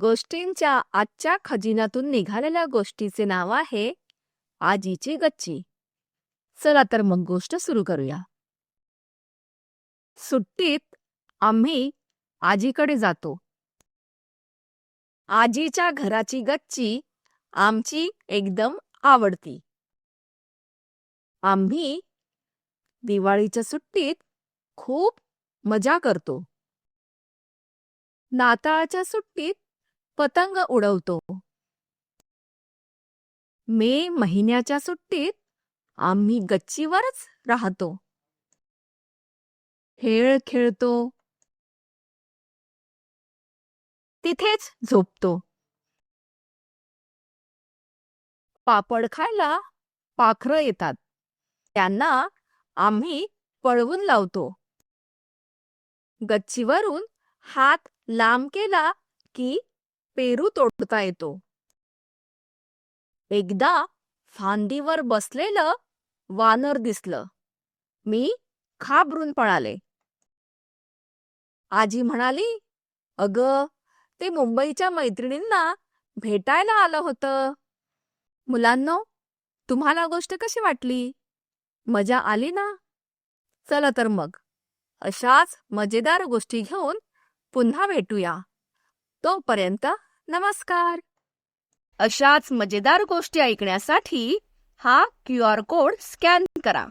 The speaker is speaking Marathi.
गोष्टींच्या आजच्या खजिन्यातून निघालेल्या गोष्टीचे नाव आहे आजीची गच्ची. चला तर मग गोष्ट सुरू करूया. सुट्टीत आम्ही आजीकडे जातो. आजीच्या घराची गच्ची आमची एकदम आवडती. आम्ही दिवाळीच्या सुट्टीत खूप मजा करतो. नाताळच्या सुट्टीत पतंग उडवतो. मे महिन्याच्या सुट्टीत आम्ही गच्चीवरच राहतो. खेळ खेळतो. तिथेच झोपतो. पापड खायला पाखरं येतात. त्यांना आम्ही पळवून लावतो. गच्चीवरून हात लांब केला की पेरू तोडता येतो. एकदा फांदीवर बसलेलं वानर दिसलं. मी खाबरून पळाले. आजी म्हणाली अग ते मुंबईच्या मैत्रिणींना भेटायला आलं होतं. मुलांनो तुम्हाला गोष्ट कशी वाटली? मजा आली ना? चला तर मग. अशाच मजेदार गोष्टी घेऊन पुन्हा भेटूया. तोपर्यंत नमस्कार. अशाच मजेदार गोष्टी ऐकण्यासाठी हा क्यू आर कोड स्कॅन करा.